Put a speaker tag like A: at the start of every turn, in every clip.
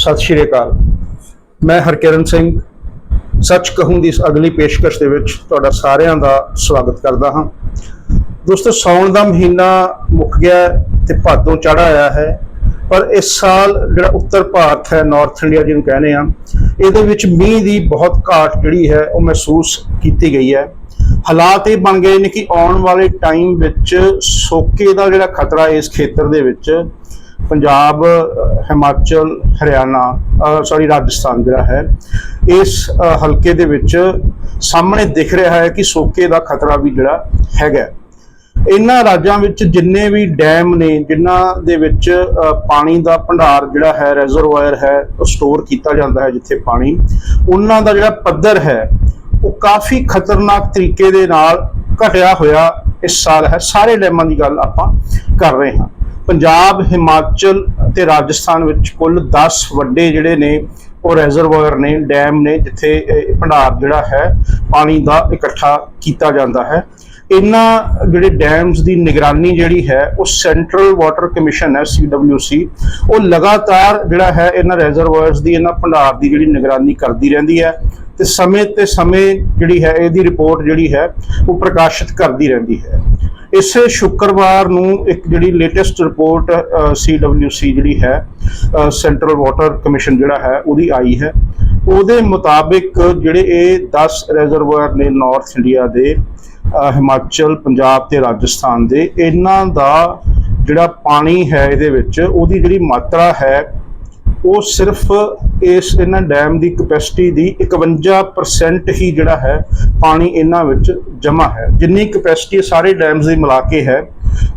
A: ਸਤਿ ਸ਼੍ਰੀ ਅਕਾਲ। ਮੈਂ ਹਰਕਿਰਨ ਸਿੰਘ, ਸੱਚ ਕਹੂੰ ਦੀ ਇਸ ਅਗਲੀ ਪੇਸ਼ਕਸ਼ ਦੇ ਵਿੱਚ ਤੁਹਾਡਾ ਸਾਰਿਆਂ ਦਾ ਸਵਾਗਤ ਕਰਦਾ ਹਾਂ। ਦੋਸਤੋ, ਸਾਉਣ ਦਾ ਮਹੀਨਾ ਮੁੱਕ ਗਿਆ ਹੈ ਤੇ ਭਾਦੋਂ ਚੜਾ ਆਇਆ ਹੈ, ਪਰ ਇਸ ਸਾਲ ਜਿਹੜਾ ਉੱਤਰ ਭਾਰਤ ਹੈ ਨਾਰਥ ਇੰਡੀਆ ਜਿਹਨੂੰ ਕਹਿੰਦੇ ਆ ਇਹਦੇ ਵਿੱਚ ਮੀਂਹ ਦੀ ਬਹੁਤ ਘਾਟ ਜਿਹੜੀ ਹੈ, ਉਹ ਮਹਿਸੂਸ ਕੀਤੀ ਗਈ ਹੈ। ਹਾਲਾਤ ਇਹ ਬਣ ਗਏ ਨੇ ਕਿ ਆਉਣ ਵਾਲੇ ਟਾਈਮ ਵਿੱਚ ਸੋਕੇ ਦਾ ਜਿਹੜਾ ਖਤਰਾ ਇਸ ਖੇਤਰ ਦੇ ਵਿੱਚ ਪੰਜਾਬ ਹਿਮਾਚਲ, ਹਰਿਆਣਾ ਸੌਰੀ ਰਾਜਸਥਾਨ ਜਿਹੜਾ ਹੈ, ਇਸ ਹਲਕੇ ਦੇ ਵਿੱਚ ਸਾਹਮਣੇ ਦਿਖ ਰਿਹਾ ਹੈ ਕਿ ਸੋਕੇ ਦਾ ਖਤਰਾ ਵੀ ਜਿਹੜਾ ਹੈਗਾ। ਇਹਨਾਂ ਰਾਜਾਂ ਵਿੱਚ ਜਿੰਨੇ ਵੀ ਡੈਮ ਨੇ ਜਿਨ੍ਹਾਂ ਦੇ ਵਿੱਚ ਪਾਣੀ ਦਾ ਭੰਡਾਰ ਜਿਹੜਾ ਹੈ ਰਿਜ਼ਰਵਾਇਰ ਹੈ ਸਟੋਰ ਕੀਤਾ ਜਾਂਦਾ ਹੈ ਜਿੱਥੇ ਪਾਣੀ, ਉਹਨਾਂ ਦਾ ਜਿਹੜਾ ਪੱਧਰ ਹੈ, ਉਹ ਕਾਫੀ ਖਤਰਨਾਕ ਤਰੀਕੇ ਦੇ ਨਾਲ ਘਟਿਆ ਹੋਇਆ ਇਸ ਸਾਲ ਹੈ। ਸਾਰੇ ਡੈਮਾਂ ਦੀ ਗੱਲ ਆਪਾਂ ਕਰ ਰਹੇ ਹਾਂ। ਪੰਜਾਬ, ਹਿਮਾਚਲ ਤੇ ਰਾਜਸਥਾਨ ਵਿੱਚ ਕੁੱਲ 10 ਵੱਡੇ ਜਿਹੜੇ ਨੇ, ਉਹ ਰਿਜ਼ਰਵਾਇਰ ਨੇ ਡੈਮ ਨੇ, ਜਿੱਥੇ ਭੰਡਾਰ ਜਿਹੜਾ ਹੈ, ਪਾਣੀ ਦਾ ਇਕੱਠਾ ਕੀਤਾ ਜਾਂਦਾ ਹੈ। ਇਹਨਾਂ ਜਿਹੜੇ ਡੈਮਸ ਦੀ ਨਿਗਰਾਨੀ ਜਿਹੜੀ ਹੈ, ਉਹ ਸੈਂਟਰਲ ਵਾਟਰ ਕਮਿਸ਼ਨ ਹੈ CWC ਉਹ ਲਗਾਤਾਰ ਜਿਹੜਾ ਹੈ, ਇਹਨਾਂ ਰਿਜ਼ਰਵਾਇਰਸ ਦੀ, ਇਹਨਾਂ ਭੰਡਾਰ ਦੀ ਜਿਹੜੀ ਨਿਗਰਾਨੀ ਕਰਦੀ ਰਹਿੰਦੀ ਹੈ ਤੇ ਸਮੇਂ ਤੇ ਸਮੇਂ ਜਿਹੜੀ ਹੈ, ਇਹਦੀ ਰਿਪੋਰਟ ਜਿਹੜੀ ਹੈ, ਉਹ ਪ੍ਰਕਾਸ਼ਿਤ ਕਰਦੀ ਰਹਿੰਦੀ ਹੈ। ਇਸੇ ਸ਼ੁੱਕਰਵਾਰ ਨੂੰ ਇੱਕ ਜਿਹੜੀ ਲੇਟੈਸਟ ਰਿਪੋਰਟ CWC ਜਿਹੜੀ ਹੈ ਸੈਂਟਰਲ ਵਾਟਰ ਕਮਿਸ਼ਨ ਜਿਹੜਾ ਹੈ, ਉਹਦੀ ਆਈ ਹੈ। ਉਹਦੇ ਮੁਤਾਬਿਕ ਜਿਹੜੇ ਇਹ 10 ਰਿਜ਼ਰਵਾਇਰ ਨੇ ਨਾਰਥ ਇੰਡੀਆ ਦੇ ਹਿਮਾਚਲ ਪੰਜਾਬ ਤੇ ਰਾਜਸਥਾਨ ਦੇ, ਇਹਨਾਂ ਦਾ ਜਿਹੜਾ ਪਾਣੀ ਹੈ ਇਹਦੇ ਵਿੱਚ, ਉਹਦੀ ਜਿਹੜੀ ਮਾਤਰਾ ਹੈ ਉਹ ਸਿਰਫ ਇਸ ਇਹਨਾਂ ਡੈਮ ਦੀ ਕਪੈਸਿਟੀ ਦੀ 51% ਹੀ ਜਿਹੜਾ ਹੈ ਪਾਣੀ ਇਹਨਾਂ ਵਿੱਚ ਜਮ੍ਹਾਂ ਹੈ। ਜਿੰਨੀ ਕਪੈਸਿਟੀ ਸਾਰੇ ਡੈਮਸ ਦੀ ਮਿਲਾ ਕੇ ਹੈ,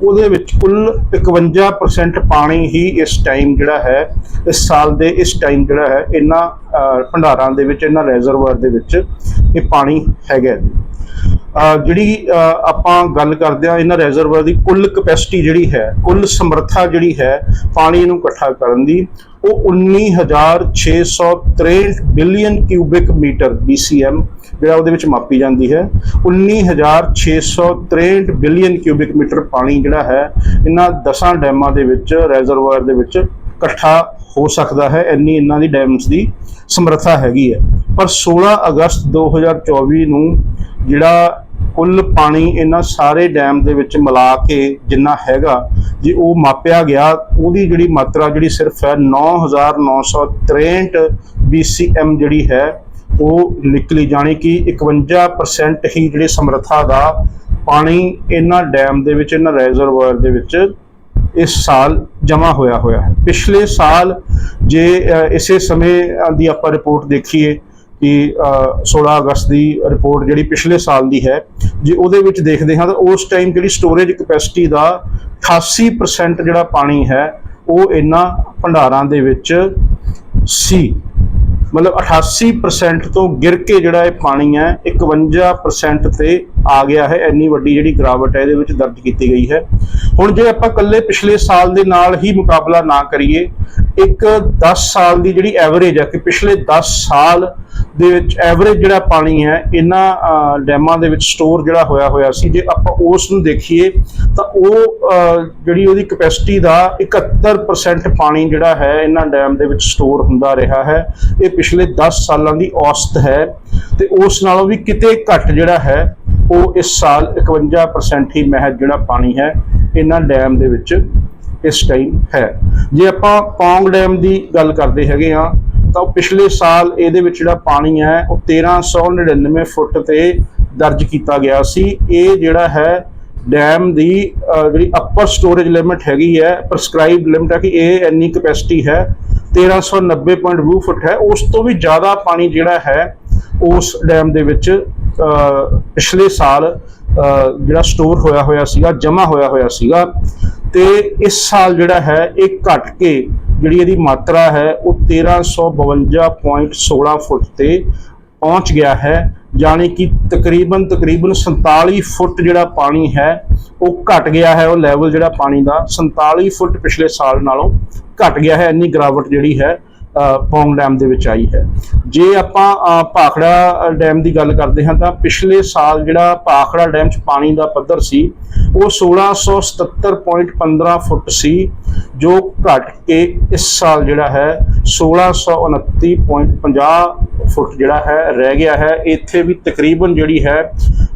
A: ਉਹਦੇ ਵਿੱਚ ਕੁੱਲ 51% ਪਾਣੀ ਹੀ ਇਸ ਟਾਈਮ ਜਿਹੜਾ ਹੈ, ਇਸ ਸਾਲ ਦੇ ਇਸ ਟਾਈਮ ਜਿਹੜਾ ਹੈ, ਇਹਨਾਂ ਭੰਡਾਰਾਂ ਦੇ ਵਿੱਚ, ਇਹਨਾਂ ਰੈਜ਼ਰਵਰ ਦੇ ਵਿੱਚ ਇਹ ਪਾਣੀ ਹੈਗਾ ਜੀ ਜਿਹੜੀ ਆਪਾਂ ਗੱਲ ਕਰਦੇ ਆ ਇਹਨਾਂ ਰੈਜ਼ਰਵਰ ਦੀ ਕੁੱਲ ਕਪੈਸਿਟੀ ਜਿਹੜੀ ਹੈ, ਕੁੱਲ ਸਮਰੱਥਾ ਜਿਹੜੀ ਹੈ ਪਾਣੀ ਨੂੰ ਇਕੱਠਾ ਕਰਨ ਦੀ ਉਹ 19663 ਬਿਲੀਅਨ ਕਿਊਬਿਕ ਮੀਟਰ BCM ਜਿਹੜਾ ਉਹਦੇ ਵਿੱਚ ਮਾਪੀ ਜਾਂਦੀ ਹੈ 19663 ਬਿਲੀਅਨ ਕਿਊਬਿਕ ਮੀਟਰ ਪਾਣੀ ਜਿਹੜਾ ਹੈ, ਇਹਨਾਂ 10 ਡੈਮਾਂ ਦੇ ਵਿੱਚ ਰਿਜ਼ਰਵਾਇਰ ਦੇ ਵਿੱਚ ਇਕੱਠਾ ਹੋ ਸਕਦਾ ਹੈ, ਇੰਨੀ ਇਹਨਾਂ ਦੀ ਡੈਮਸ ਦੀ ਸਮਰੱਥਾ ਹੈਗੀ ਹੈ। ਪਰ 16 ਅਗਸਤ 2024 ਨੂੰ ਜਿਹੜਾ ਕੁੱਲ ਪਾਣੀ ਇਹਨਾਂ ਸਾਰੇ ਡੈਮ ਦੇ ਵਿੱਚ ਮਿਲਾ ਕੇ ਜਿੰਨਾ ਹੈਗਾ, ਜੇ ਉਹ ਮਾਪਿਆ ਗਿਆ, ਉਹਦੀ ਜਿਹੜੀ ਮਾਤਰਾ ਜਿਹੜੀ ਸਿਰਫ ਹੈ 9963 BCM ਜਿਹੜੀ ਹੈ, ਉਹ ਨਿਕਲੀ, ਜਾਣੀ ਕਿ 51% ਹੀ ਜਿਹੜੇ ਸਮਰੱਥਾ ਦਾ ਪਾਣੀ ਇਹਨਾਂ ਡੈਮ ਦੇ ਵਿੱਚ, ਇਹਨਾਂ ਰਿਜ਼ਰਵਾਇਰ ਦੇ ਵਿੱਚ ਇਸ ਸਾਲ ਜਮ੍ਹਾਂ ਹੋਇਆ ਹੋਇਆ ਹੈ। ਪਿਛਲੇ ਸਾਲ ਜੇ ਇਸੇ ਸਮੇਂ ਦੀ ਆਪਾਂ ਰਿਪੋਰਟ ਦੇਖੀਏ ਕਿ ਅ, 16 ਅਗਸਤ ਦੀ ਰਿਪੋਰਟ ਜਿਹੜੀ ਪਿਛਲੇ ਸਾਲ ਦੀ ਹੈ ਜੇ ਉਹਦੇ ਵਿੱਚ ਦੇਖਦੇ ਹਾਂ ਤਾਂ ਉਸ ਟਾਈਮ ਜਿਹੜੀ ਸਟੋਰੇਜ ਕਪੈਸਿਟੀ ਦਾ 88% ਜਿਹੜਾ ਪਾਣੀ ਹੈ ਉਹ ਇਹਨਾਂ ਭੰਡਾਰਾਂ ਦੇ ਵਿੱਚ ਸੀ। ਮਤਲਬ 88% ਤੋਂ ਗਿਰ ਕੇ ਜਿਹੜਾ ਇਹ ਪਾਣੀ ਹੈ 51% ਤੇ ਆ ਗਿਆ ਹੈ। ਇੰਨੀ ਵੱਡੀ ਜਿਹੜੀ ਗਿਰਾਵਟ ਹੈ ਇਹਦੇ ਵਿੱਚ ਦਰਜ ਕੀਤੀ ਗਈ ਹੈ। ਹੁਣ ਜੇ ਆਪਾਂ ਕੱਲੇ ਪਿਛਲੇ ਸਾਲ ਦੇ ਨਾਲ ਹੀ ਮੁਕਾਬਲਾ ਨਾ ਕਰੀਏ ਇੱਕ 10 ਸਾਲ ਦੀ ਜਿਹੜੀ ਐਵਰੇਜ ਹੈ ਕਿ ਪਿਛਲੇ 10 ਸਾਲ ਦੇ ਵਿੱਚ ਐਵਰੇਜ ਜਿਹੜਾ ਪਾਣੀ ਹੈ, ਇਹਨਾਂ ਡੈਮਾਂ ਦੇ ਵਿੱਚ ਸਟੋਰ ਜਿਹੜਾ ਹੋਇਆ ਹੋਇਆ ਸੀ, ਜੇ ਆਪਾਂ ਉਸ ਨੂੰ ਦੇਖੀਏ, ਤਾਂ ਉਹ ਜਿਹੜੀ ਉਹਦੀ ਕਪੈਸਿਟੀ ਦਾ 71% ਪਾਣੀ ਜਿਹੜਾ ਹੈ, ਇਹਨਾਂ ਡੈਮ ਦੇ ਵਿੱਚ ਸਟੋਰ ਹੁੰਦਾ ਰਿਹਾ ਹੈ। ਇਹ ਪਿਛਲੇ 10 ਸਾਲਾਂ ਦੀ ਔਸਤ ਹੈ ਤੇ ਉਸ ਨਾਲੋਂ ਵੀ ਕਿਤੇ ਘੱਟ ਜਿਹੜਾ ਹੈ, ਉਹ ਇਸ ਸਾਲ 51% ਹੀ ਮਹਿਜ ਜਿਹੜਾ ਪਾਣੀ ਹੈ, ਇਹਨਾਂ ਡੈਮ ਦੇ ਵਿੱਚ ਇਸ ਟਾਈਮ ਹੈ। ਜੇ ਆਪਾਂ ਪੌਂਗ ਡੈਮ ਦੀ ਗੱਲ ਕਰਦੇ ਹੈਗੇ ਆ ਤਾਂ ਉਹ ਪਿਛਲੇ ਸਾਲ ਇਹਦੇ ਵਿੱਚ ਜਿਹੜਾ ਪਾਣੀ ਹੈ, ਉਹ 1399 ਫੁੱਟ ਤੇ ਦਰਜ ਕੀਤਾ ਗਿਆ ਸੀ। ਇਹ ਜਿਹੜਾ ਹੈ, ਡੈਮ ਦੀ ਜਿਹੜੀ ਅਪਰ ਸਟੋਰੇਜ ਲਿਮਿਟ ਹੈਗੀ ਹੈ ਪ੍ਰਸਕ੍ਰਾਈਬਡ ਲਿਮਿਟ ਹੈ ਕਿ ਇਹ ਇੰਨੀ ਕਪੈਸਿਟੀ ਹੈ 1390.20 ਫੁੱਟ ਹੈ। ਉਸ ਤੋਂ ਵੀ ਜ਼ਿਆਦਾ ਪਾਣੀ ਜਿਹੜਾ ਹੈ, ਉਸ ਡੈਮ ਦੇ ਵਿੱਚ ਪਿਛਲੇ ਸਾਲ ਜਿਹੜਾ ਸਟੋਰ ਹੋਇਆ ਹੋਇਆ ਸੀਗਾ, ਜਮ੍ਹਾਂ ਹੋਇਆ ਹੋਇਆ ਸੀਗਾ। ਤੇ ਇਸ ਸਾਲ ਜਿਹੜਾ ਹੈ, ਇਹ ਘਟ ਕੇ ਜਿਹੜੀ ਇਹਦੀ ਮਾਤਰਾ ਹੈ, ਉਹ 1352.16 ਫੁੱਟ ਤੇ ਪਹੁੰਚ ਗਿਆ ਹੈ। ਜਾਣੀ ਕਿ ਤਕਰੀਬਨ ਤਕਰੀਬਨ 47 ਫੁੱਟ ਜਿਹੜਾ ਪਾਣੀ ਹੈ, ਉਹ ਘਟ ਗਿਆ ਹੈ। ਉਹ ਲੈਵਲ ਜਿਹੜਾ ਪਾਣੀ ਦਾ 47 ਫੁੱਟ ਪਿਛਲੇ ਸਾਲ ਨਾਲੋਂ ਘਟ ਗਿਆ ਹੈ। ਇੰਨੀ ਗਿਰਾਵਟ ਜਿਹੜੀ ਹੈ ਪੌਂਗ ਡੈਮ ਦੇ ਵਿੱਚ ਆਈ ਹੈ। ਜੇ ਆਪਾਂ ਭਾਖੜਾ ਡੈਮ ਦੀ ਗੱਲ ਕਰਦੇ ਹਾਂ ਤਾਂ ਪਿਛਲੇ ਸਾਲ ਜਿਹੜਾ ਭਾਖੜਾ ਡੈਮ 'ਚ ਪਾਣੀ ਦਾ ਪੱਧਰ ਸੀ, ਉਹ 1677.15 ਫੁੱਟ ਸੀ, ਜੋ ਘਟ ਕੇ ਇਸ ਸਾਲ ਜਿਹੜਾ ਹੈ 1629.50 ਫੁੱਟ ਜਿਹੜਾ ਹੈ ਰਹਿ ਗਿਆ ਹੈ। ਇੱਥੇ ਵੀ ਤਕਰੀਬਨ ਜਿਹੜੀ ਹੈ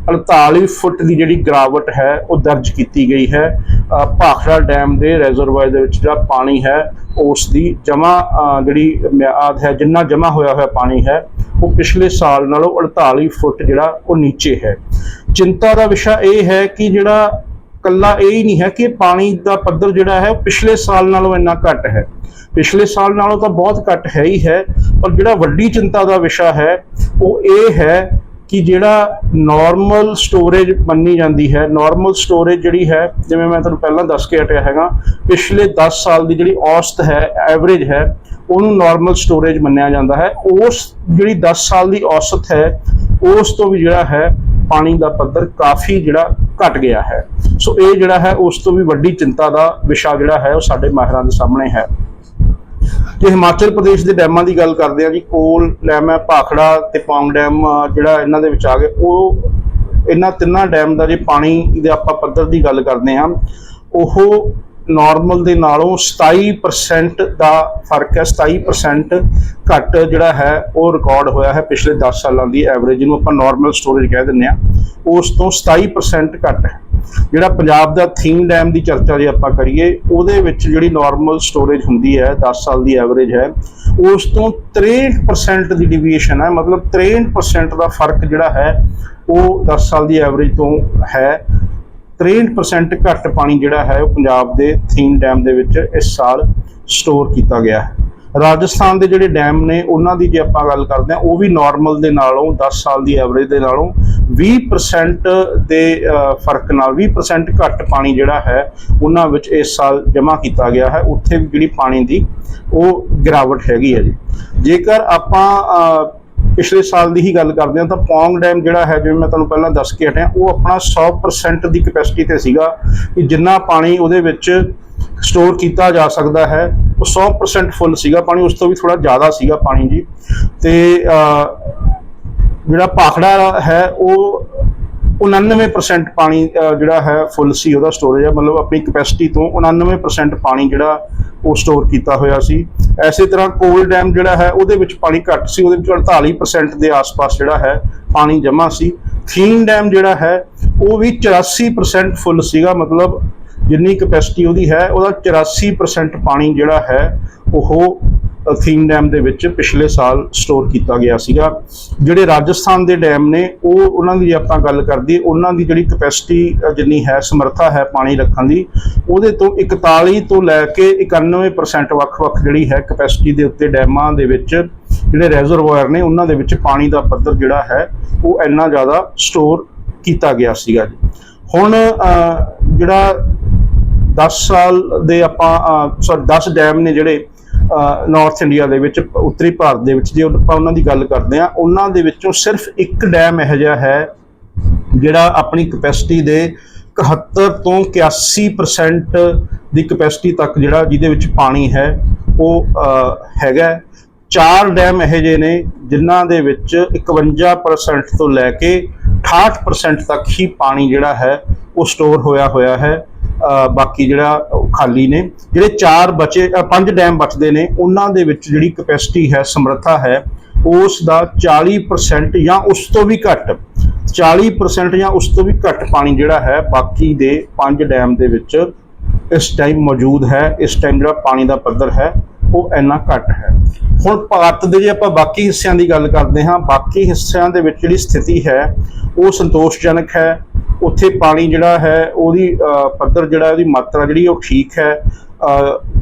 A: 48 ਫੁੱਟ ਦੀ ਜਿਹੜੀ ਗਰਾਵਟ ਹੈ, ਉਹ ਦਰਜ ਕੀਤੀ ਗਈ ਹੈ। ਭਾਖੜਾ ਡੈਮ ਦੇ ਰਿਜ਼ਰਵਾਇਰ ਦੇ ਵਿੱਚ ਜਿਹੜਾ ਪਾਣੀ ਹੈ ਉਸ ਦੀ ਜਮਾ ਜਿਹੜੀ ਮਿਆਦ ਹੈ, ਜਿੰਨਾ ਜਮਾ ਹੋਇਆ ਹੋਇਆ ਪਾਣੀ ਹੈ, ਉਹ ਪਿਛਲੇ ਸਾਲ ਨਾਲੋਂ 48 ਫੁੱਟ ਜਿਹੜਾ ਉਹ ਨੀਚੇ ਹੈ। ਚਿੰਤਾ ਦਾ ਵਿਸ਼ਾ ਇਹ ਹੈ ਕਿ ਜਿਹੜਾ ਕੱਲਾ ਇਹ ਹੀ ਨਹੀਂ ਹੈ ਕਿ ਪਾਣੀ ਦਾ ਪੱਧਰ ਜਿਹੜਾ ਹੈ, ਉਹ ਪਿਛਲੇ ਸਾਲ ਨਾਲੋਂ ਇੰਨਾ ਘੱਟ ਹੈ। ਪਿਛਲੇ ਸਾਲ ਨਾਲੋਂ ਤਾਂ ਬਹੁਤ ਘੱਟ ਹੈ ਹੀ ਹੈ, ਪਰ ਜਿਹੜਾ ਵੱਡੀ ਚਿੰਤਾ ਦਾ ਵਿਸ਼ਾ ਹੈ, ਉਹ ਇਹ ਹੈ ਕਿ ਜਿਹੜਾ ਨਾਰਮਲ ਸਟੋਰੇਜ ਮੰਨੀ ਜਾਂਦੀ ਹੈ ਨਾਰਮਲ ਸਟੋਰੇਜ ਜਿਹੜੀ ਹੈ, ਜਿਵੇਂ ਮੈਂ ਤੁਹਾਨੂੰ ਪਹਿਲਾਂ ਦੱਸ ਕੇ ਹਟਿਆ ਹੈਗਾ, ਪਿਛਲੇ 10 ਸਾਲ ਦੀ ਜਿਹੜੀ ਔਸਤ ਹੈ ਐਵਰੇਜ ਹੈ, ਉਹਨੂੰ ਨਾਰਮਲ ਸਟੋਰੇਜ ਮੰਨਿਆ ਜਾਂਦਾ ਹੈ। ਉਸ ਜਿਹੜੀ 10 ਸਾਲ ਦੀ ਔਸਤ ਹੈ, ਉਸ ਤੋਂ ਵੀ ਜਿਹੜਾ ਹੈ, ਪਾਣੀ ਦਾ ਪੱਧਰ ਕਾਫੀ ਜਿਹੜਾ ਘਟ ਗਿਆ ਹੈ। ਸੋ ਇਹ ਜਿਹੜਾ ਹੈ, ਉਸ ਤੋਂ ਵੀ ਵੱਡੀ ਚਿੰਤਾ ਦਾ ਵਿਸ਼ਾ ਜਿਹੜਾ ਹੈ, ਉਹ ਸਾਡੇ ਮਾਹਿਰਾਂ ਦੇ ਸਾਹਮਣੇ ਹੈ। ਜੇ ਹਿਮਾਚਲ ਪ੍ਰਦੇਸ਼ ਦੇ ਡੈਮਾਂ ਦੀ ਗੱਲ ਕਰਦੇ ਆ ਜੀ, ਕੋਲ ਡੈਮ ਹੈ, ਭਾਖੜਾ ਤੇ ਪੌਂਗ ਡੈਮ ਜਿਹੜਾ ਇਹਨਾਂ ਦੇ ਵਿੱਚ ਆ ਗਏ ਉਹ ਇਹਨਾਂ ਤਿੰਨਾਂ ਡੈਮ ਦਾ ਜੇ ਪਾਣੀ ਦੇ ਆਪਾਂ ਪੱਧਰ ਦੀ ਗੱਲ ਕਰਦੇ ਹਾਂ, ਉਹ ਨਾਰਮਲ ਦੇ ਨਾਲੋਂ 27% ਦਾ ਫ਼ਰਕ ਹੈ 27% ਘੱਟ ਜਿਹੜਾ ਹੈ, ਉਹ ਰਿਕਾਰਡ ਹੋਇਆ ਹੈ ਪਿਛਲੇ 10 ਸਾਲਾਂ ਦੀ ਐਵਰੇਜ ਜਿਹਨੂੰ ਆਪਾਂ ਨਾਰਮਲ ਸਟੋਰੇਜ ਕਹਿ ਦਿੰਦੇ ਆ ਉਸ ਤੋਂ 27% ਘੱਟ ਹੈ। ਜਿਹੜਾ ਪੰਜਾਬ ਦਾ ਥੀਮ ਡੈਮ ਦੀ ਚਰਚਾ ਜੇ ਆਪਾਂ ਕਰੀਏ, ਉਹਦੇ ਵਿੱਚ ਜਿਹੜੀ ਨਾਰਮਲ ਸਟੋਰੇਜ ਹੁੰਦੀ ਹੈ 10 ਸਾਲ ਦੀ ਐਵਰੇਜ ਹੈ, ਉਸ ਤੋਂ 63% ਦੀ ਡਿਵੀਏਸ਼ਨ ਹੈ। ਮਤਲਬ 63% ਦਾ ਫ਼ਰਕ ਜਿਹੜਾ ਹੈ, ਉਹ 10 ਸਾਲ ਦੀ ਐਵਰੇਜ ਤੋਂ ਹੈ। 63% ਘੱਟ ਪਾਣੀ ਜਿਹੜਾ ਹੈ, ਉਹ ਪੰਜਾਬ ਦੇ ਥੀਮ ਡੈਮ ਦੇ ਵਿੱਚ ਇਸ ਸਾਲ ਸਟੋਰ ਕੀਤਾ ਗਿਆ ਹੈ। ਰਾਜਸਥਾਨ ਦੇ ਜਿਹੜੇ ਡੈਮ ਨੇ, ਉਹਨਾਂ ਦੀ ਜੇ ਆਪਾਂ ਗੱਲ ਕਰਦੇ ਹਾਂ, ਉਹ ਵੀ ਨਾਰਮਲ ਦੇ ਨਾਲੋਂ 10 ਸਾਲ ਦੀ ਐਵਰੇਜ ਦੇ ਨਾਲੋਂ 20% ਦੇ ਫ਼ਰਕ ਨਾਲ 20% ਘੱਟ ਪਾਣੀ ਜਿਹੜਾ ਹੈ, ਉਹਨਾਂ ਵਿੱਚ ਇਸ ਸਾਲ ਜਮ੍ਹਾਂ ਕੀਤਾ ਗਿਆ ਹੈ। ਉੱਥੇ ਵੀ ਜਿਹੜੀ ਪਾਣੀ ਦੀ ਉਹ ਗਿਰਾਵਟ ਹੈਗੀ ਹੈ ਜੀ। ਜੇਕਰ ਆਪਾਂ ਪਿਛਲੇ ਸਾਲ ਦੀ ਹੀ ਗੱਲ ਕਰਦੇ ਹਾਂ ਤਾਂ ਪੌਂਗ ਡੈਮ ਜਿਹੜਾ ਹੈ, ਜਿਵੇਂ ਮੈਂ ਤੁਹਾਨੂੰ ਪਹਿਲਾਂ ਦੱਸ ਕੇ ਹਟਿਆ, ਉਹ ਆਪਣਾ 100% ਦੀ ਕਪੈਸਿਟੀ ਤੇ ਸੀਗਾ ਕਿ ਜਿੰਨਾ ਪਾਣੀ ਉਹਦੇ ਵਿੱਚ ਸਟੋਰ ਕੀਤਾ ਜਾ ਸਕਦਾ ਹੈ, ਉਹ 100% ਫੁੱਲ ਸੀਗਾ। ਪਾਣੀ ਉਸ ਤੋਂ ਵੀ ਥੋੜਾ ਜ਼ਿਆਦਾ ਸੀਗਾ ਪਾਣੀ ਜੀ। ਤੇ ਜਿਹੜਾ ਭਾਖੜਾ ਹੈ, ਉਹ 99% ਪਾਣੀ ਜਿਹੜਾ ਹੈ ਫੁੱਲ ਸੀ ਉਹਦਾ ਸਟੋਰੇਜ ਹੈ ਮਤਲਬ ਆਪਣੀ ਕਪੈਸਿਟੀ ਤੋਂ 99% ਪਾਣੀ ਜਿਹੜਾ ਉਹ ਸਟੋਰ ਕੀਤਾ ਹੋਇਆ ਸੀ। ਐਸੇ ਤਰ੍ਹਾਂ ਕੋਲ ਡੈਮ ਜਿਹੜਾ ਹੈ, ਉਹਦੇ ਵਿੱਚ ਪਾਣੀ ਘੱਟ ਸੀ। ਉਹਦੇ ਵਿੱਚ 48% ਦੇ ਆਸ-ਪਾਸ ਜਿਹੜਾ ਹੈ, ਪਾਣੀ ਜਮ੍ਹਾਂ ਸੀ। ਥੀਨ ਡੈਮ ਜਿਹੜਾ ਹੈ, ਉਹ ਵੀ 84% ਫੁੱਲ ਸੀਗਾ। ਮਤਲਬ ਜਿੰਨੀ ਕਪੈਸਿਟੀ ਉਹਦੀ ਹੈ, ਉਹਦਾ 84% ਪਾਣੀ ਜਿਹੜਾ ਹੈ, ਉਹ ਥੀਮ ਡੈਮ ਦੇ ਵਿੱਚ ਪਿਛਲੇ ਸਾਲ ਸਟੋਰ ਕੀਤਾ ਗਿਆ ਸੀਗਾ। ਜਿਹੜੇ ਰਾਜਸਥਾਨ ਦੇ ਡੈਮ ਨੇ, ਉਹ ਉਹਨਾਂ ਦੀ ਜੇ ਆਪਾਂ ਗੱਲ ਕਰਦੀ ਉਹਨਾਂ ਦੀ ਜਿਹੜੀ ਕਪੈਸਿਟੀ ਜਿੰਨੀ ਹੈ, ਸਮਰੱਥਾ ਹੈ ਪਾਣੀ ਰੱਖਣ ਦੀ, ਉਹਦੇ ਤੋਂ 41 ਤੋਂ ਲੈ ਕੇ 91% ਵੱਖ-ਵੱਖ ਜਿਹੜੀ ਹੈ ਕਪੈਸਿਟੀ ਦੇ ਉੱਤੇ ਡੈਮਾਂ ਦੇ ਵਿੱਚ ਜਿਹੜੇ ਰੈਜ਼ਰਵਾਇਰ ਨੇ, ਉਹਨਾਂ ਦੇ ਵਿੱਚ ਪਾਣੀ ਦਾ ਪੱਧਰ ਜਿਹੜਾ ਹੈ, ਉਹ ਇੰਨਾ ਜ਼ਿਆਦਾ ਸਟੋਰ ਕੀਤਾ ਗਿਆ ਸੀਗਾ ਹੁਣ ਜਿਹੜਾ 10 ਸਾਲ ਦੇ ਆਪਾਂ ਸੌਰੀ 10 ਡੈਮ ਨੇ ਜਿਹੜੇ ਨਾਰਥ ਇੰਡੀਆ ਦੇ ਵਿੱਚ, ਉੱਤਰੀ ਭਾਰਤ ਦੇ ਵਿੱਚ ਜੇ ਆਪਾਂ ਉਹਨਾਂ ਦੀ ਗੱਲ ਕਰਦੇ ਆ ਉਹਨਾਂ ਦੇ ਵਿੱਚੋਂ ਸਿਰਫ ਇੱਕ ਡੈਮ ਇਹੋ ਜਿਹਾ ਹੈ, ਜਿਹੜਾ ਆਪਣੀ ਕਪੈਸਿਟੀ ਦੇ 71 ਤੋਂ 81% ਦੀ ਕਪੈਸਿਟੀ ਤੱਕ ਜਿਹੜਾ ਜਿਹਦੇ ਵਿੱਚ ਪਾਣੀ ਹੈ, ਉਹ ਹੈਗਾ ਚਾਰ ਡੈਮ ਇਹੋ ਜਿਹੇ ਨੇ, ਜਿਨ੍ਹਾਂ ਦੇ ਵਿੱਚ 51% ਤੋਂ ਲੈ ਕੇ 68% ਤੱਕ ਹੀ ਪਾਣੀ ਜਿਹੜਾ ਹੈ, ਉਹ ਸਟੋਰ ਹੋਇਆ ਹੋਇਆ ਹੈ। ਬਾਕੀ ਜਿਹੜਾ ਖਾਲੀ ਨੇ, ਜਿਹੜੇ ਚਾਰ ਬਚੇ ਪੰਜ ਡੈਮ ਬਚਦੇ ਨੇ, ਉਹਨਾਂ ਦੇ ਵਿੱਚ ਜਿਹੜੀ ਕਪੈਸਿਟੀ ਹੈ, ਸਮਰੱਥਾ ਹੈ, ਉਸ ਦਾ 40% ਜਾਂ ਉਸ ਤੋਂ ਵੀ ਘੱਟ 40% ਜਾਂ ਉਸ ਤੋਂ ਵੀ ਘੱਟ ਪਾਣੀ ਜਿਹੜਾ ਹੈ, ਬਾਕੀ ਦੇ ਪੰਜ ਡੈਮ ਦੇ ਵਿੱਚ ਇਸ ਟਾਈਮ ਮੌਜੂਦ ਹੈ, ਇਸ ਟਾਈਮ ਜਿਹੜਾ ਪਾਣੀ ਦਾ ਪੱਧਰ ਹੈ, ਉਹ ਇੰਨਾ ਘੱਟ ਹੈ। ਹੁਣ ਭਾਰਤ ਦੇ ਜੇ ਆਪਾਂ ਬਾਕੀ ਹਿੱਸਿਆਂ ਦੀ ਗੱਲ ਕਰਦੇ ਹਾਂ, ਬਾਕੀ ਹਿੱਸਿਆਂ ਦੇ ਵਿੱਚ ਜਿਹੜੀ ਸਥਿਤੀ ਹੈ, ਉਹ ਸੰਤੋਸ਼ਜਨਕ ਹੈ ਉੱਥੇ ਪਾਣੀ ਜਿਹੜਾ ਹੈ, ਉਹਦੀ ਪੱਧਰ ਜਿਹੜਾ ਉਹਦੀ ਮਾਤਰਾ ਜਿਹੜੀ ਉਹ ਠੀਕ ਹੈ।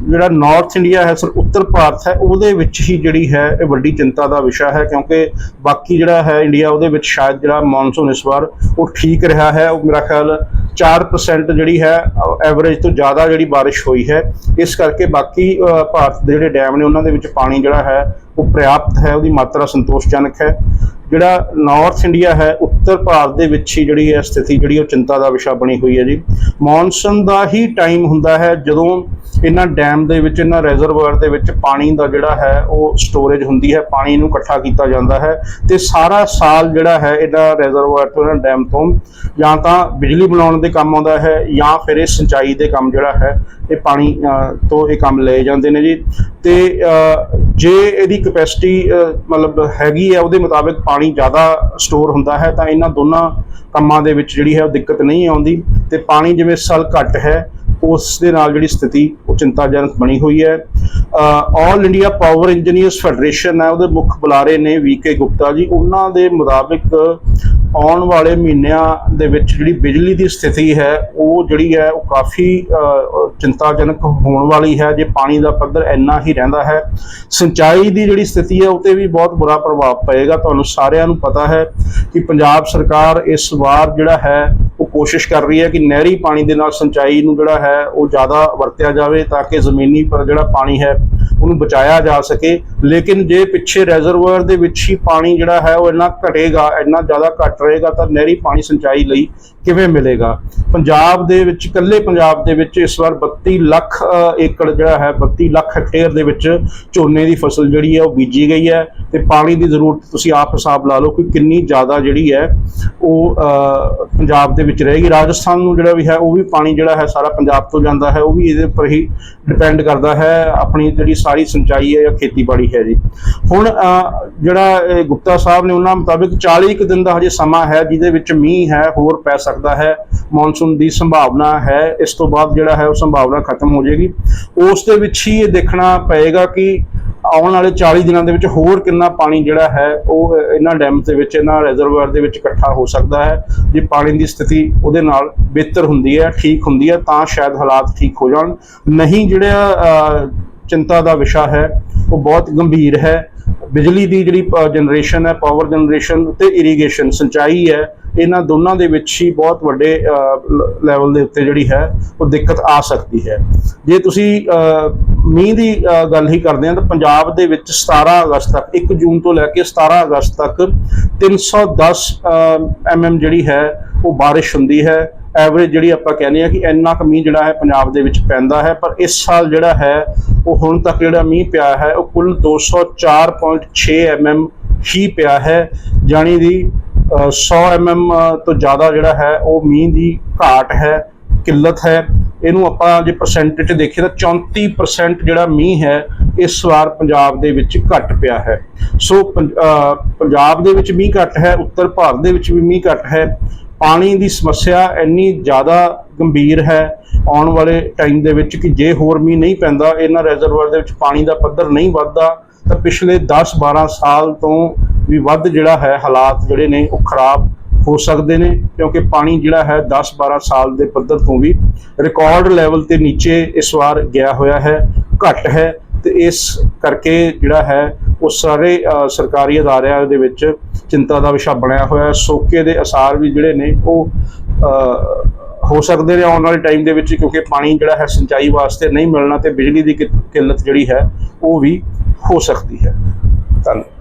A: ਜਿਹੜਾ ਨਾਰਥ ਇੰਡੀਆ ਹੈ ਸਰ ਉੱਤਰ ਭਾਰਤ ਹੈ, ਉਹਦੇ ਵਿੱਚ ਹੀ ਜਿਹੜੀ ਹੈ, ਇਹ ਵੱਡੀ ਚਿੰਤਾ ਦਾ ਵਿਸ਼ਾ ਹੈ, ਕਿਉਂਕਿ ਬਾਕੀ ਜਿਹੜਾ ਹੈ ਇੰਡੀਆ ਉਹਦੇ ਵਿੱਚ ਸ਼ਾਇਦ ਜਿਹੜਾ ਮੌਨਸੂਨ ਇਸ ਵਾਰ, ਉਹ ਠੀਕ ਰਿਹਾ ਹੈ। ਉਹ ਮੇਰਾ ਖਿਆਲ 4% ਜਿਹੜੀ ਹੈ ਐਵਰੇਜ ਤੋਂ ਜ਼ਿਆਦਾ ਜਿਹੜੀ ਬਾਰਿਸ਼ ਹੋਈ ਹੈ। ਇਸ ਕਰਕੇ ਬਾਕੀ ਭਾਰਤ ਦੇ ਜਿਹੜੇ ਡੈਮ ਨੇ, ਉਹਨਾਂ ਦੇ ਵਿੱਚ ਪਾਣੀ ਜਿਹੜਾ ਹੈ, ਉਹ ਪ੍ਰਿਆਪਤ ਹੈ, ਉਹਦੀ ਮਾਤਰਾ ਸੰਤੋਸ਼ਜਨਕ ਹੈ। ਜਿਹੜਾ ਨਾਰਥ ਇੰਡੀਆ ਹੈ ਉੱਤਰ ਭਾਰਤ ਦੇ ਵਿੱਚ ਹੀ ਜਿਹੜੀ ਹੈ ਸਥਿਤੀ, ਜਿਹੜੀ ਉਹ ਚਿੰਤਾ ਦਾ ਵਿਸ਼ਾ ਬਣੀ ਹੋਈ ਹੈ ਜੀ। ਮੌਨਸੂਨ ਦਾ ਹੀ ਟਾਈਮ ਹੁੰਦਾ ਹੈ ਜਦੋਂ ਇਹਨਾਂ ਡੈਮ ਦੇ ਵਿੱਚ, ਇਹਨਾਂ ਰਿਜ਼ਰਵਾਇਰ ਦੇ ਵਿੱਚ ਪਾਣੀ ਦਾ ਜਿਹੜਾ ਹੈ, ਉਹ ਸਟੋਰੇਜ ਹੁੰਦੀ ਹੈ। ਪਾਣੀ ਨੂੰ ਇਕੱਠਾ ਕੀਤਾ ਜਾਂਦਾ ਹੈ ਤੇ ਸਾਰਾ ਸਾਲ ਜਿਹੜਾ ਹੈ ਇਹਨਾਂ ਰਿਜ਼ਰਵਾਇਰ ਤੋਂ, ਇਹਨਾਂ ਡੈਮ ਤੋਂ ਜਾਂ ਤਾਂ ਬਿਜਲੀ ਬਣਾਉਣ ਦੇ ਕੰਮ ਆਉਂਦਾ ਹੈ ਜਾਂ ਫਿਰ ਇਹ ਸਿੰਚਾਈ ਦੇ ਕੰਮ ਜਿਹੜਾ ਹੈ, ਇਹ ਪਾਣੀ ਤੋਂ ਇਹ ਕੰਮ ਲਏ ਜਾਂਦੇ ਨੇ ਜੀ। ਤੇ ਜੇ ਇਹਦੀ ਕਪੈਸਿਟੀ ਮਤਲਬ ਹੈਗੀ ਹੈ, ਉਹਦੇ ਮੁਤਾਬਿਕ ਪਾਣੀ ਜ਼ਿਆਦਾ ਸਟੋਰ ਹੁੰਦਾ ਹੈ ਤਾਂ ਇਹਨਾਂ ਦੋਨਾਂ ਕੰਮਾਂ ਦੇ ਵਿੱਚ ਜਿਹੜੀ ਹੈ ਉਹ ਦਿੱਕਤ ਨਹੀਂ ਆਉਂਦੀ। ਤੇ ਪਾਣੀ ਜਿਵੇਂ ਇਸ ਸਾਲ ਘੱਟ ਹੈ ਉਸ ਦੇ ਨਾਲ ਜਿਹੜੀ ਸਥਿਤੀ, ਉਹ ਚਿੰਤਾਜਨਕ ਬਣੀ ਹੋਈ ਹੈ। All India power engineers federation ਹੈ, ਉਹਦੇ ਮੁੱਖ ਬੁਲਾਰੇ ਨੇ ਵੀਕੇ ਗੁਪਤਾ ਜੀ। ਉਹਨਾਂ ਦੇ ਮੁਤਾਬਿਕ ਆਉਣ ਵਾਲੇ ਮਹੀਨਿਆਂ ਦੇ ਵਿੱਚ ਜਿਹੜੀ ਬਿਜਲੀ ਦੀ ਸਥਿਤੀ ਹੈ, ਉਹ ਜਿਹੜੀ ਹੈ, ਉਹ ਕਾਫੀ ਚਿੰਤਾਜਨਕ ਹੋਣ ਵਾਲੀ ਹੈ। ਜੇ ਪਾਣੀ ਦਾ ਪੱਧਰ ਇੰਨਾ ਹੀ ਰਹਿੰਦਾ ਹੈ, ਸਿੰਚਾਈ ਦੀ ਜਿਹੜੀ ਸਥਿਤੀ ਹੈ ਉਤੇ ਵੀ ਬਹੁਤ ਬੁਰਾ ਪ੍ਰਭਾਵ ਪਏਗਾ। ਤੁਹਾਨੂੰ ਸਾਰਿਆਂ ਨੂੰ ਪਤਾ ਹੈ ਕਿ ਪੰਜਾਬ ਸਰਕਾਰ ਇਸ ਵਾਰ ਜਿਹੜਾ ਹੈ ਕੋਸ਼ਿਸ਼ ਕਰ ਰਹੀ ਹੈ ਕਿ ਨਹਿਰੀ ਪਾਣੀ ਦੇ ਨਾਲ ਸਿੰਚਾਈ ਨੂੰ ਜਿਹੜਾ ਹੈ ਉਹ ਜ਼ਿਆਦਾ ਵਰਤਿਆ ਜਾਵੇ ਤਾਂ ਕਿ ਜ਼ਮੀਨੀ ਪਰ ਜਿਹੜਾ ਪਾਣੀ ਹੈ ਉਹਨੂੰ ਬਚਾਇਆ ਜਾ ਸਕੇ। ਲੇਕਿਨ ਜੇ ਪਿੱਛੇ ਰਿਜ਼ਰਵਾਇਰ ਦੇ ਵਿੱਚ ਹੀ ਪਾਣੀ ਜਿਹੜਾ ਹੈ ਉਹ ਇੰਨਾ ਘਟੇਗਾ, ਇੰਨਾ ਜ਼ਿਆਦਾ ਘਟ ਰਹੇਗਾ, ਤਾਂ ਨਹਿਰੀ ਪਾਣੀ ਸਿੰਚਾਈ ਲਈ ਕਿਵੇਂ ਮਿਲੇਗਾ? ਪੰਜਾਬ ਦੇ ਵਿੱਚ, ਇਕੱਲੇ ਪੰਜਾਬ ਦੇ ਵਿੱਚ ਇਸ ਵਾਰ 32 ਲੱਖ ਏਕੜ ਜਿਹੜਾ ਹੈ 32 ਲੱਖ ਹੈਕਟੇਅਰ ਦੇ ਵਿੱਚ ਝੋਨੇ ਦੀ ਫਸਲ ਜਿਹੜੀ ਹੈ ਉਹ ਬੀਜੀ ਗਈ ਹੈ। ਤੇ ਪਾਣੀ ਦੀ ਜ਼ਰੂਰਤ ਤੁਸੀਂ ਆਪ ਹਿਸਾਬ ਲਾ ਲਓ ਕਿ ਕਿੰਨੀ ਜ਼ਿਆਦਾ ਜਿਹੜੀ ਹੈ ਉਹ ਪੰਜਾਬ ਦੇ ਵਿੱਚ ਰਹੇਗੀ। ਰਾਜਸਥਾਨ ਨੂੰ ਜਿਹੜਾ ਵੀ ਹੈ, ਉਹ ਵੀ ਪਾਣੀ ਜਿਹੜਾ ਹੈ ਸਾਰਾ ਪੰਜਾਬ ਤੋਂ ਜਾਂਦਾ ਹੈ। ਉਹ ਵੀ ਇਹਦੇ ਉੱਪਰ ਹੀ ਡਿਪੈਂਡ ਕਰਦਾ ਹੈ। ਆਪਣੀ ਜਿਹੜੀ ਸਾਰੀ ਸਿੰਚਾਈ ਹੈ ਜਾਂ ਖੇਤੀਬਾੜੀ ਹੈ ਜੀ। ਹੁਣ ਜਿਹੜਾ ਗੁਪਤਾ ਸਾਹਿਬ ਨੇ ਉਹਨਾਂ ਮੁਤਾਬਿਕ 40 ਕੁ ਦਿਨ ਦਾ ਹਜੇ ਸਮਾਂ ਹੈ, ਜਿਹਦੇ ਵਿੱਚ ਮੀਂਹ ਹੈ, ਹੋਰ ਪੈ ਸਕਦਾ ਹੈ, ਮੌਨਸੂਨ ਦੀ ਸੰਭਾਵਨਾ ਹੈ, ਇਸ ਤੋਂ ਬਾਅਦ ਜਿਹੜਾ ਹੈ, ਉਹ ਸੰਭਾਵਨਾ ਖਤਮ ਹੋ ਜਾਏਗੀ। ਉਸ ਦੇ ਵਿੱਚ ਹੀ ਇਹ ਦੇਖਣਾ ਪਏਗਾ ਕਿ ਆਉਣ ਵਾਲੇ 40 ਦਿਨਾਂ ਦੇ ਵਿੱਚ ਹੋਰ ਕਿੰਨਾ ਪਾਣੀ ਜਿਹੜਾ ਹੈ, ਉਹ ਇਹਨਾਂ ਡੈਮ ਦੇ ਵਿੱਚ, ਇਹਨਾਂ ਰਿਜ਼ਰਵਰ ਦੇ ਵਿੱਚ ਇਕੱਠਾ ਹੋ ਸਕਦਾ ਹੈ। ਜੇ ਪਾਣੀ ਦੀ ਸਥਿਤੀ ਉਹਦੇ ਨਾਲ ਬਿਹਤਰ ਹੁੰਦੀ ਹੈ, ਠੀਕ ਹੁੰਦੀ ਹੈ, ਤਾਂ ਸ਼ਾਇਦ ਹਾਲਾਤ ਠੀਕ ਹੋ ਜਾਣ। ਨਹੀਂ, ਜਿਹੜਾ ਚਿੰਤਾ ਦਾ ਵਿਸ਼ਾ ਹੈ, ਉਹ ਬਹੁਤ ਗੰਭੀਰ ਹੈ। ਬਿਜਲੀ ਦੀ ਜਿਹੜੀ ਜਨਰੇਸ਼ਨ ਹੈ ਪਾਵਰ ਜਨਰੇਸ਼ਨ ਤੇ ਇਰੀਗੇਸ਼ਨ ਸਿੰਚਾਈ ਹੈ, ਇਹਨਾਂ ਦੋਨਾਂ ਦੇ ਵਿੱਚ ਹੀ ਬਹੁਤ ਵੱਡੇ ਲੈਵਲ ਦੇ ਉੱਤੇ ਜਿਹੜੀ ਹੈ, ਉਹ ਦਿੱਕਤ ਆ ਸਕਦੀ ਹੈ। ਜੇ ਤੁਸੀਂ ਮੀਂਹ ਦੀ ਗੱਲ ਹੀ ਕਰਦੇ ਹਾਂ, ਤਾਂ ਪੰਜਾਬ ਦੇ ਵਿੱਚ 17 ਅਗਸਤ ਤੱਕ 1 ਜੂਨ ਤੋਂ ਲੈ ਕੇ 17 ਅਗਸਤ ਤੱਕ 310 ਐਮਐਮ ਜਿਹੜੀ ਹੈ, ਉਹ ਬਾਰਿਸ਼ ਹੁੰਦੀ ਹੈ। ਐਵਰੇਜ ਜਿਹੜੀ ਆਪਾਂ ਕਹਿੰਦੇ ਆ ਕਿ ਇੰਨਾ ਕੁ ਮੀਂਹ ਜਿਹੜਾ ਹੈ ਪੰਜਾਬ ਦੇ ਵਿੱਚ ਪੈਂਦਾ ਹੈ ਪਰ ਇਸ ਸਾਲ ਜਿਹੜਾ ਹੈ ਉਹ ਹੁਣ ਤੱਕ ਜਿਹੜਾ ਮੀਂਹ ਪਿਆ ਹੈ ਉਹ ਕੁੱਲ 204.6 ਐਮਐਮ ਹੀ ਪਿਆ ਹੈ ਜਾਣੀ ਦੀ ਅ, 100 ਐਮਐਮ ਤੋਂ ਜ਼ਿਆਦਾ ਜਿਹੜਾ ਹੈ ਉਹ ਮੀਂਹ ਦੀ ਘਾਟ ਹੈ ਕਿੱਲਤ ਹੈ। ਇਹਨੂੰ ਆਪਾਂ ਜੇ ਪਰਸੈਂਟੇਜ ਦੇਖੀਏ ਤਾਂ 34% ਜਿਹੜਾ ਮੀਂਹ ਹੈ ਇਸ ਵਾਰ ਪੰਜਾਬ ਦੇ ਵਿੱਚ ਘੱਟ ਪਿਆ ਹੈ। ਸੋ ਪੰਜਾਬ ਦੇ ਵਿੱਚ ਮੀਂਹ ਘੱਟ ਹੈ ਉੱਤਰ ਭਾਰਤ ਦੇ ਵਿੱਚ ਵੀ ਮੀਂਹ ਘੱਟ ਹੈ। ਪਾਣੀ ਦੀ ਸਮੱਸਿਆ ਇੰਨੀ ਜ਼ਿਆਦਾ ਗੰਭੀਰ ਹੈ ਆਉਣ ਵਾਲੇ ਟਾਈਮ ਦੇ ਵਿੱਚ ਕਿ ਜੇ ਹੋਰ ਮੀਂਹ ਨਹੀਂ ਪੈਂਦਾ, ਇਹਨਾਂ ਰਿਜ਼ਰਵਾਇਰ ਦੇ ਵਿੱਚ ਪਾਣੀ ਦਾ ਪੱਧਰ ਨਹੀਂ ਵੱਧਦਾ, ਤਾਂ ਪਿਛਲੇ 10-12 ਸਾਲ ਤੋਂ ਵੀ ਵੱਧ ਜਿਹੜਾ ਹੈ ਹਾਲਾਤ ਜਿਹੜੇ ਨੇ ਉਹ ਖਰਾਬ ਹੋ ਸਕਦੇ ਨੇ, ਕਿਉਂਕਿ ਪਾਣੀ ਜਿਹੜਾ ਹੈ 10-12 ਸਾਲ ਦੇ ਪੱਧਰ ਤੋਂ ਵੀ ਰਿਕਾਰਡ ਲੈਵਲ ਤੇ ਨੀਚੇ ਇਸ ਵਾਰ ਗਿਆ ਹੋਇਆ ਹੈ, ਘੱਟ ਹੈ ਤੇ ਇਸ ਕਰਕੇ ਜਿਹੜਾ ਹੈ ਉਹ ਸਾਰੇ ਸਰਕਾਰੀ ਅਦਾਰਿਆਂ ਦੇ ਵਿੱਚ ਚਿੰਤਾ ਦਾ ਵਿਸ਼ਾ ਬਣਿਆ ਹੋਇਆ ਸੋਕੇ ਦੇ ਅਸਾਰ ਵੀ ਜਿਹੜੇ ਨੇ, ਉਹ ਹੋ ਸਕਦੇ ਨੇ ਆਉਣ ਵਾਲੇ ਟਾਈਮ ਦੇ ਵਿੱਚ ਕਿਉਂਕਿ ਪਾਣੀ ਜਿਹੜਾ ਹੈ, ਸਿੰਚਾਈ ਵਾਸਤੇ ਨਹੀਂ ਮਿਲਣਾ ਤੇ ਬਿਜਲੀ ਦੀ ਕਿ- ਕਿੱਲਤ ਜਿਹੜੀ ਹੈ, ਉਹ ਵੀ ਹੋ ਸਕਦੀ ਹੈ। ਧੰਨਵਾਦ।